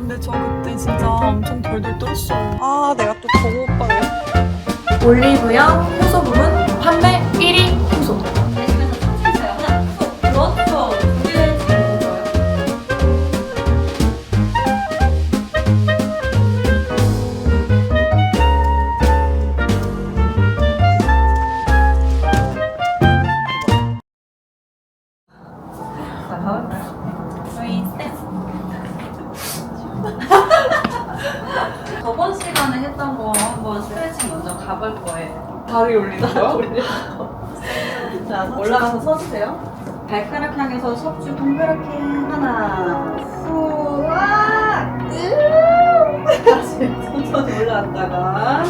근데 저 그때 진짜 엄청 덜덜 떨었어. 아, 내가 또 정우 오빠를. 올리브영 효소 부분 가볼 거예요. 다리 올리다가 자, 올라가서 서주세요. 발가락 향해서 척추 동그랗게 하나, 후, 와, 으 다시 천천히 올라갔다가,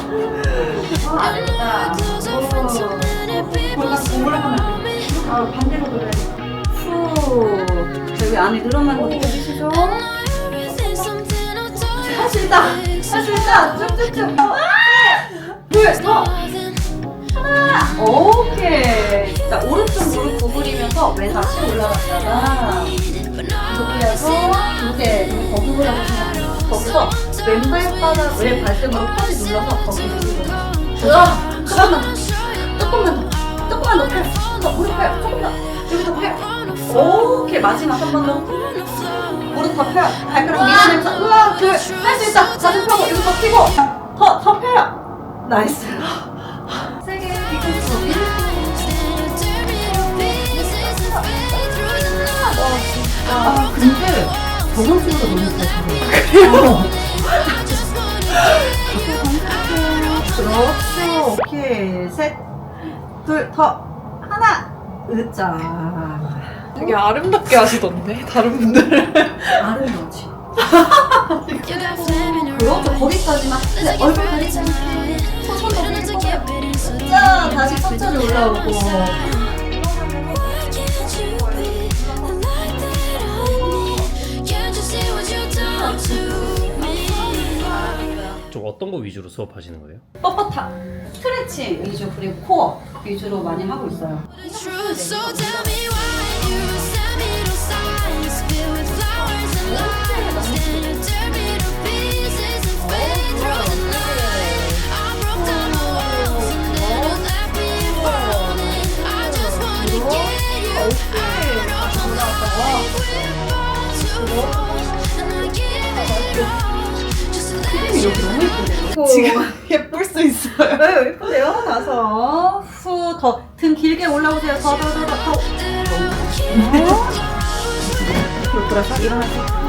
아, 아니다. 오. 아, 반대로 돌려야 돼. 후, 여기 안에 늘어난 거 느껴지시죠? 할수 있다! 할수 있다! 쭉쭉쭉! 아! 둘, 더! 하나, 오케이. 자, 오른쪽 무릎 구부리면서 왼 다시 올라갔다가 구부려서 두 개, 구부려서 생각해요. 거기서 왼발바닥, 왼 발등으로 펴지 눌러서 거기 누르고. 으아! 더, 조금만 더, 조금만 더 펴. 더, 무릎 펴, 조금 더. 여기서 펴. 오케이, 마지막 한 번 더. 무릎 더 펴. 발가락 밀어내면서, 으아, 둘, 할 수 있다. 가슴 펴고, 이거 더 펴고. 더, 더 펴요. 나이스. 아, 근데 저번 주보다 너무 잘하네. 그렇죠. 오케이. 셋, 둘, 더. 하나. 으짜. 되게 아름답게 하시던데, 다른 분들은. 아름답지. 그렇죠. 거기까지만. 근데 얼굴 가리지 않게. 자, 다시 천천히 올라오고. 좀 어떤 거 위주로 수업하시는 거예요? 뻣뻣함, 스트레칭 위주 그리고 코어 위주로 많이 하고 있어요. You 너무 예쁘네요. 지금 예쁠 수 있어요. 네, 예쁘네요. 다섯, 후, 더, 등 길게 올라오세요. 더, 더, 더, 더, 더. 앞으로 돌아서 일어나세요.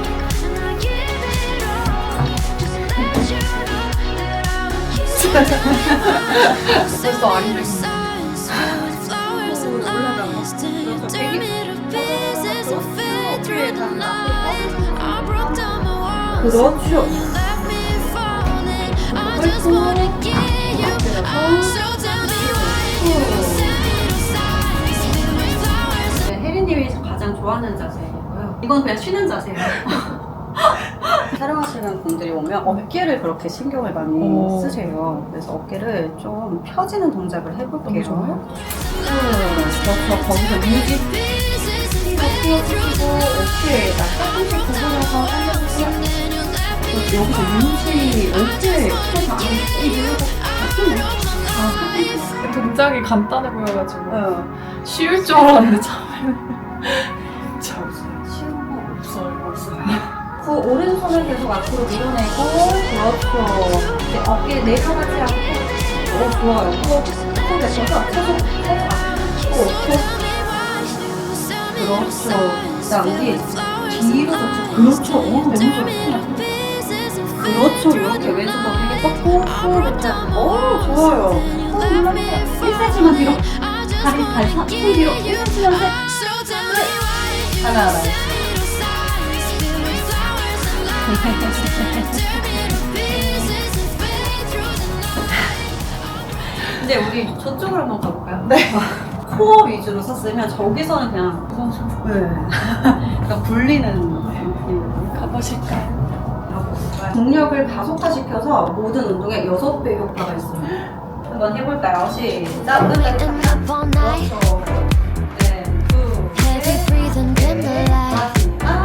벌써 아니네. 그렇죠. 네, 혜리님이 가장 좋아하는 자세이고요. 이건 그냥 쉬는 자세예요. 촬영하시는 분들이 오면 어깨를 그렇게 신경을 많이 오. 쓰세요. 그래서 어깨를 좀 펴지는 동작을 해볼게요. 음, 그렇죠. 거기서 유지 펴주시고 어깨 조금씩 구부려서 당겨주세요. 여기서 쭉 밀고 아프네. 아, 동작이 간단해 보여가지고. 어. 쉬울 줄 알았는데, 처음에는. 참. 쉬운 거 없어요. 없어요. 그 오른손을 계속 앞으로 밀어내고 그렇죠. 이제 어깨 내려가지 않고 오 좋아요. 코, 코 내셔서 계속 코 앞. 코, 그렇죠. 자 우리 뒤로. 그렇죠. 오 너무 좋아요. 그렇죠. 이렇게 왼손 어깨 뻗고 코 이렇게. 오 좋아요. 코 눌러주세요. 1cm만 뒤로. 다리 발손 뒤로 1cm만 세. 하나 하나. 이제 우리 저쪽으로 한번 가볼까요? 네. 코어 위주로 썼으면 저기서는 그냥 네. 약간 불리는 느낌. 가보실까요? 동력을 가속화시켜서 모든 운동에 6배 효과가 있어요. 한번 해볼까요? 시작! 그렇죠. 네, 둘, heavy 셋, the light. 마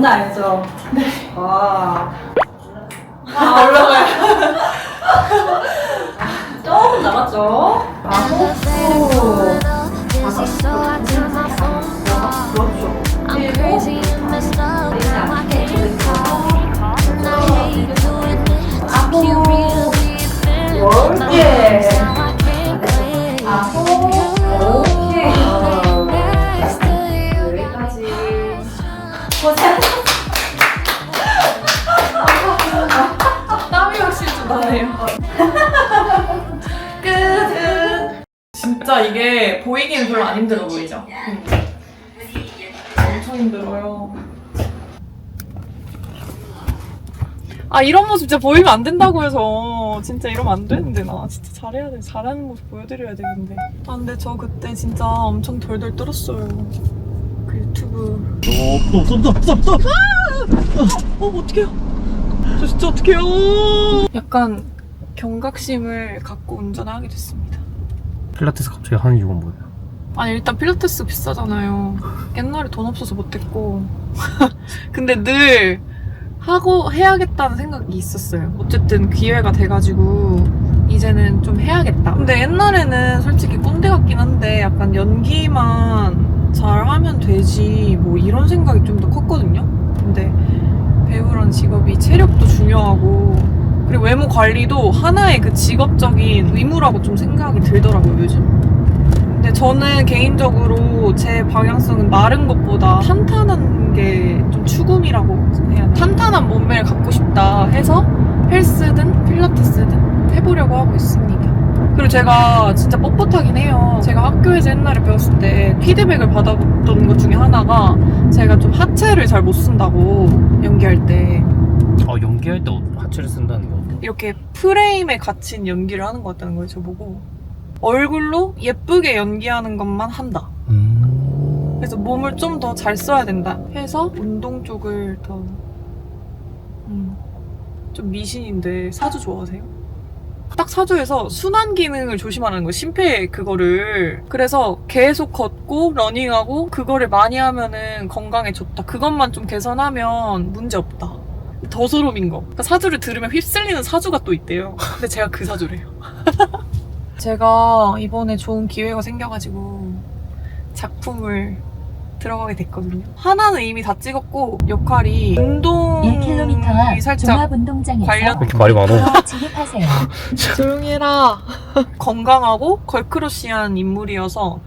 장난 아니죠? 네. 와. 아, 올라가요. 조금 남았죠? 마호프. 그렇죠. I'm crazy and 아 이런 모습 진짜 보이면 안 된다고 해서. 진짜 이러면 안 되는데 나. 진짜 잘해야 돼. 잘하는 모습 보여드려야 되는데. 아 근데 저 그때 진짜 엄청 덜덜 떨었어요. 그 유튜브. 어, 쏜다, 쏜다, 쏜다. 어 어떡해요? 저 진짜 어떡해요? 약간 경각심을 갖고 운전을 하게 됐습니다. 필라테스 갑자기 하는 이유가 뭐예요? 아니 일단 필라테스 비싸잖아요. 옛날에 돈 없어서 못했고. 근데 늘 하고 해야겠다는 생각이 있었어요. 어쨌든 기회가 돼가지고 이제는 좀 해야겠다. 근데 옛날에는 솔직히 꼰대 같긴 한데 약간 연기만 잘하면 되지 뭐 이런 생각이 좀 더 컸거든요. 근데 배우란 직업이 체력도 중요하고 그리고 외모 관리도 하나의 그 직업적인 의무라고 좀 생각이 들더라고요 요즘 근데 저는 개인적으로 제 방향성은 마른 것보다 탄탄한 게 좀 추구미라고 해야 하나 탄탄한 몸매를 갖고 싶다 해서 헬스든 필라테스든 해보려고 하고 있습니다. 그리고 제가 진짜 뻣뻣하긴 해요. 제가 학교에서 옛날에 배웠을 때 피드백을 받았던 것 중에 하나가 제가 좀 하체를 잘 못 쓴다고 연기할 때. 아, 연기할 때 하체를 쓴다는 거. 이렇게 프레임에 갇힌 연기를 하는 것 같다는 거예요 저보고 얼굴로 예쁘게 연기하는 것만 한다. 음. 그래서 몸을 좀 더 잘 써야 된다. 해서 운동 쪽을 더 음, 좀 미신인데 사주 좋아하세요? 딱 사주에서 순환 기능을 조심하는 거예요. 심폐 그거를. 그래서 계속 걷고 러닝하고 그거를 많이 하면은 건강에 좋다. 그것만 좀 개선하면 문제 없다. 더 소름인 거. 그러니까 사주를 들으면 휩쓸리는 사주가 또 있대요. 근데 제가 그 사주래요 제가 이번에 좋은 기회가 생겨가지고 작품을 들어가게 됐거든요. 하나는 이미 다 찍었고 역할이 운동이 1km 앞 살짝 종합운동장에서 관련- 왜 이렇게 말이 많아? 진입하세요. 조용히 해라. 건강하고 걸크러쉬한 인물이어서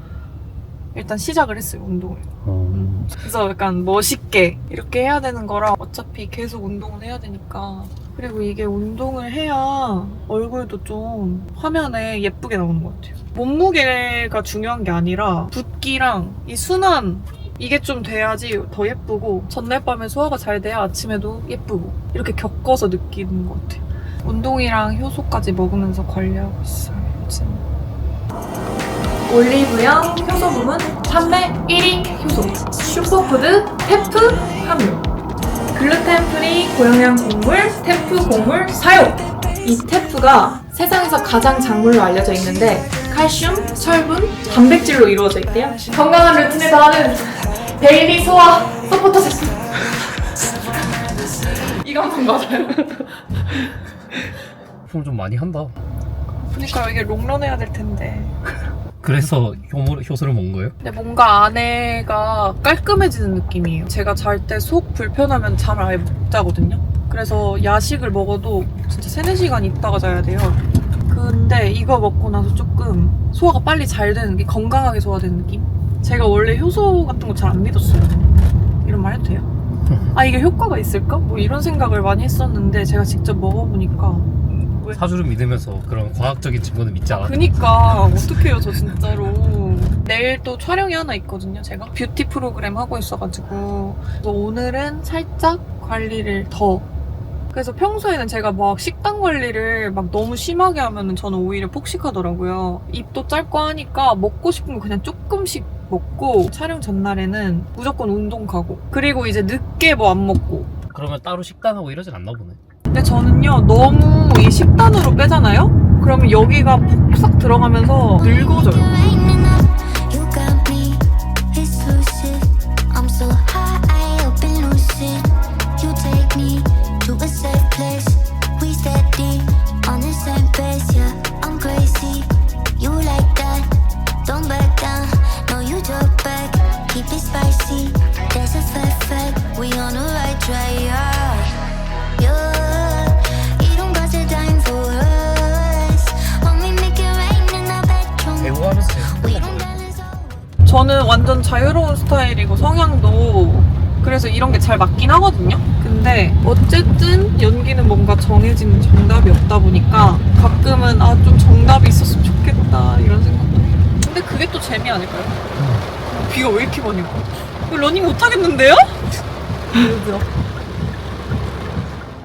일단 시작을 했어요 운동을. 음. 그래서 약간 멋있게 이렇게 해야 되는 거라 어차피 계속 운동을 해야 되니까 그리고 이게 운동을 해야 얼굴도 좀 화면에 예쁘게 나오는 것 같아요 몸무게가 중요한 게 아니라 붓기랑 이 순환 이게 좀 돼야지 더 예쁘고 전날 밤에 소화가 잘 돼야 아침에도 예쁘고 이렇게 겪어서 느끼는 것 같아요 운동이랑 효소까지 먹으면서 관리하고 있어요 요즘 올리브영 효소 부문 판매 1위 효소. 슈퍼푸드 테프 함유. 글루텐 프리 고영양 곡물 테프 곡물 사용. 이 테프가 세상에서 가장 작물로 알려져 있는데 칼슘, 철분, 단백질로 이루어져 있대요. 건강한 루틴에 더하는 데일리 소화 서포터 제품. 이 감성 맞아요. 품좀 많이 한다. 그러니까 이게 롱런 해야 될 텐데 그래서 효모, 효소를 먹은 거예요? 근데 뭔가 안에가 깔끔해지는 느낌이에요. 제가 잘 때 속 불편하면 잠을 아예 못 자거든요. 그래서 야식을 먹어도 진짜 3, 4시간 있다가 자야 돼요. 근데 이거 먹고 나서 조금 소화가 빨리 잘 되는 게 건강하게 소화되는 느낌? 제가 원래 효소 같은 거 잘 안 믿었어요. 이런 말 해도 돼요? 아 이게 효과가 있을까? 뭐 이런 생각을 많이 했었는데 제가 직접 먹어보니까 사주를 믿으면서 그런 과학적인 증거는 믿지 않아. 그니까. 어떡해요 저 진짜로. 내일 또 촬영이 하나 있거든요 제가. 뷰티 프로그램 하고 있어가지고. 그래서 오늘은 살짝 관리를 더. 그래서 평소에는 제가 막 식단 관리를 막 너무 심하게 하면은 저는 오히려 폭식하더라고요. 입도 짧고 하니까 먹고 싶은 거 그냥 조금씩 먹고 촬영 전날에는 무조건 운동 가고. 그리고 이제 늦게 뭐 안 먹고. 그러면 따로 식단하고 이러진 않나 보네. 근데 저는요 너무 이 식단으로 빼잖아요? 그러면 여기가 폭삭 들어가면서 늙어져요 저는 완전 자유로운 스타일이고 성향도 그래서 이런 게 잘 맞긴 하거든요. 근데 어쨌든 연기는 뭔가 정해진 정답이 없다 보니까 가끔은 아 좀 정답이 있었으면 좋겠다 이런 생각도 해요. 근데 그게 또 재미 아닐까요? 비가 왜 이렇게 많이 와? 이거 러닝 못 하겠는데요?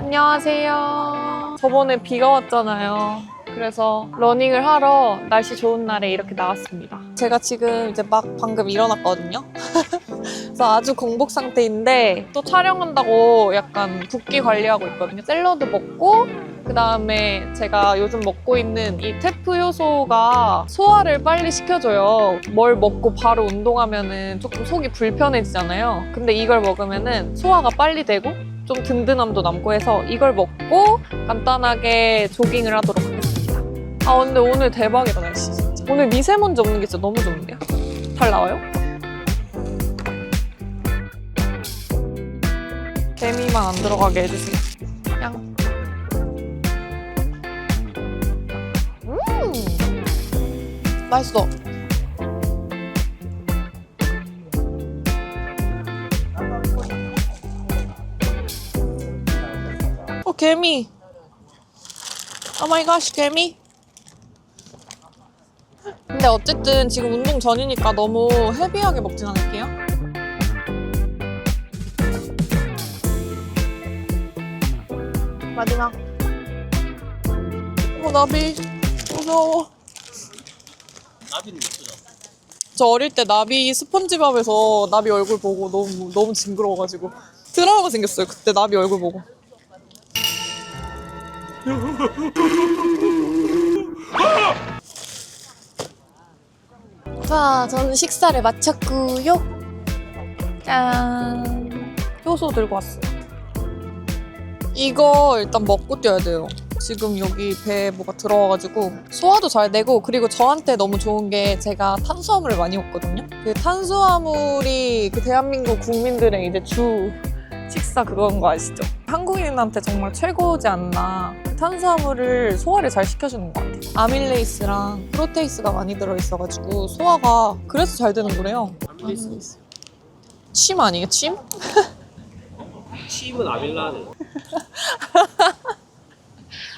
안녕하세요. 저번에 비가 왔잖아요. 그래서 러닝을 하러 날씨 좋은 날에 이렇게 나왔습니다. 제가 지금 이제 막 방금 일어났거든요. 그래서 아주 공복 상태인데 또 촬영한다고 약간 붓기 관리하고 있거든요. 샐러드 먹고 그 다음에 제가 요즘 먹고 있는 이 테프 효소가 소화를 빨리 시켜줘요. 뭘 먹고 바로 운동하면은 조금 속이 불편해지잖아요. 근데 이걸 먹으면은 소화가 빨리 되고 좀 든든함도 남고 해서 이걸 먹고 간단하게 조깅을 하도록 하겠습니다. 아 근데 오늘 대박이다 날씨 진짜. 오늘 미세먼지 없는 게 진짜 너무 좋은데요? 잘 나와요? 개미만 안 들어가게 해주세요. 양. 음, 맛있어. 어 개미. 오 마이 갓 개미. 근데 어쨌든 지금 운동 전이니까 너무 헤비하게 먹진 않을게요. 마지막. 어, 나비. 무서워. 나비는 예쁘죠? 저 어릴 때 나비 스펀지밥에서 나비 얼굴 보고 너무, 너무 징그러워가지고. 트라우마 생겼어요. 그때 나비 얼굴 보고. 자, 저는 식사를 마쳤고요. 짠. 효소 들고 왔어요. 이거 일단 먹고 뛰어야 돼요. 지금 여기 배에 뭐가 들어와가지고 소화도 잘 되고 그리고 저한테 너무 좋은 게 제가 탄수화물을 많이 먹거든요. 그 탄수화물이 그 대한민국 국민들의 이제 주 식사 그건 거 아시죠? 한국인한테 정말 최고지 않나. 탄수화물을 소화를 잘 시켜주는 것 같아요. 아밀레이스랑 프로테이스가 많이 들어있어가지고 소화가 그래서 잘 되는 거래요. 아밀레이스. 침 아니에요? 침? 칩은 아밀라네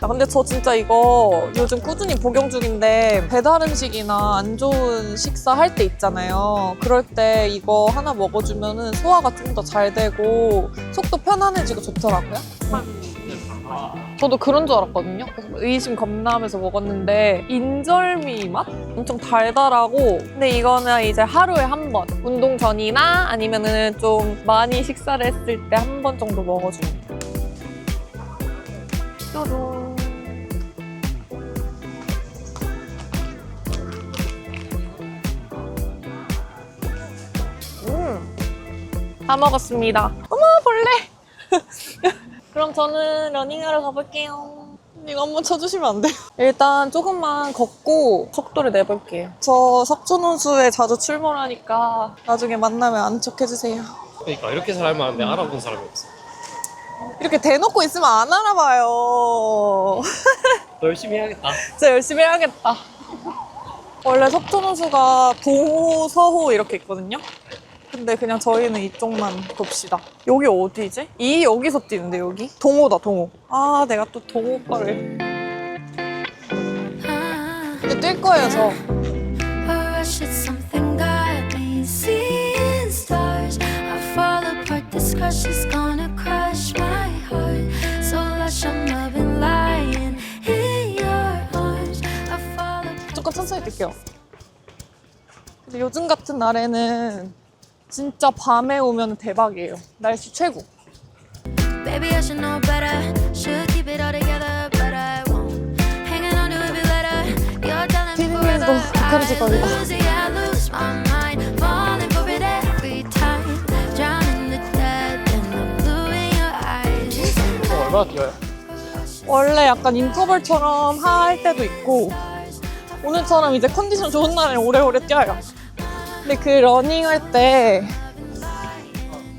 아, 근데 저 진짜 이거 요즘 꾸준히 복용 중인데 배달 음식이나 안 좋은 식사 할 때 있잖아요. 그럴 때 이거 하나 먹어주면은 소화가 좀 더 잘 되고 속도 편안해지고 좋더라고요. 저도 그런 줄 알았거든요. 의심 겁나하면서 먹었는데 인절미 맛? 엄청 달달하고 근데 이거는 이제 하루에 한 번 운동 전이나 아니면은 좀 많이 식사를 했을 때 한 번 정도 먹어주는 뾰롱 다 먹었습니다. 어머 벌레. 그럼 저는 러닝하러 가볼게요. 이거 한번 쳐주시면 안 돼요? 일단 조금만 걷고 속도를 내볼게요. 저 석촌호수에 자주 출몰하니까 나중에 만나면 아는 척 해주세요. 그러니까 이렇게 사람이 많은데 알아본 사람이 없어 이렇게 대놓고 있으면 안 알아봐요. 더 열심히 해야겠다 진짜 열심히 해야겠다. 원래 석촌호수가 동호, 서호 이렇게 있거든요. 근데 그냥 저희는 이쪽만 돕시다. 여기 어디지? 이 여기서 뛰는데 여기? 동호다 동호. 아 내가 또 동호 오빠를. 근데 뛸 거예요 저. 조금 천천히 뛸게요. 근데 요즘 같은 날에는 진짜 밤에 오면 대박이에요. 날씨 최고. Baby, I should know better. Should keep it all together, but I won't. Hanging on to it be better. You're telling me 피디님도 forever. 가까워질 I 겁니다. lose it, I lose my mind. Falling for it every time. Drowning the dead, and I'm blue in your eyes. 얼마나 뛰어요? 원래 약간 인터벌처럼 할 때도 있고 오늘처럼 이제 컨디션 좋은 날에 오래오래 뛰어요. 근데 그 러닝 할 때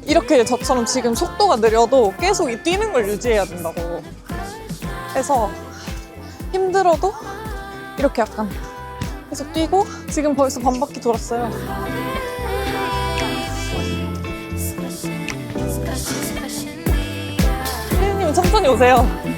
이렇게 저처럼 지금 속도가 느려도 계속 이 뛰는 걸 유지해야 된다고. 그래서 힘들어도 이렇게 약간 계속 뛰고 지금 벌써 반 바퀴 돌았어요. 혜연님 천천히 오세요.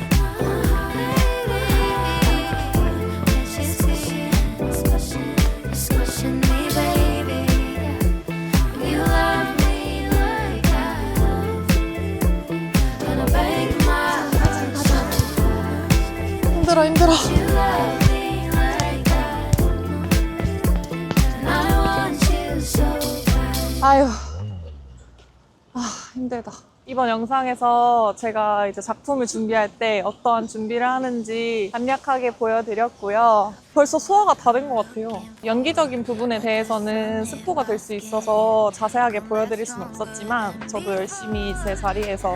이번 영상에서 제가 이제 작품을 준비할 때 어떠한 준비를 하는지 간략하게 보여드렸고요. 벌써 소화가 다 된 것 같아요. 연기적인 부분에 대해서는 스포가 될 수 있어서 자세하게 보여드릴 수는 없었지만 저도 열심히 제 자리에서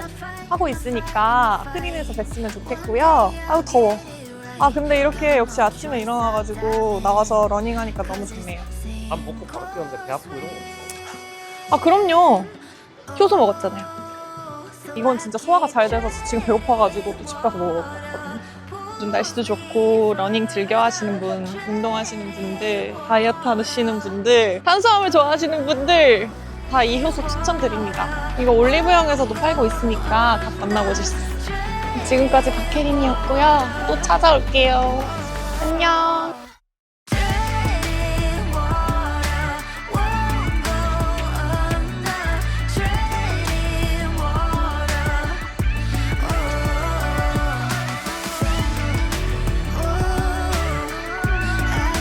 하고 있으니까 스크린에서 뵀으면 좋겠고요. 아유, 더워. 아, 근데 이렇게 역시 아침에 일어나가지고 나와서 러닝하니까 너무 좋네요. 밥 먹고 바로 뛰었는데 배 아프고 이런 거 없어? 아 그럼요. 효소 먹었잖아요. 이건 진짜 소화가 잘 돼서 지금 배고파가지고 또 집 가서 먹었거든요. 요즘 날씨도 좋고 러닝 즐겨 하시는 분, 운동하시는 분들, 다이어트 하시는 분들, 탄수화물 좋아하시는 분들 다 이 효소 추천드립니다. 이거 올리브영에서도 팔고 있으니까 다 만나보실 수 있어요. 지금까지 박혜린이었고요. 또 찾아올게요. 안녕.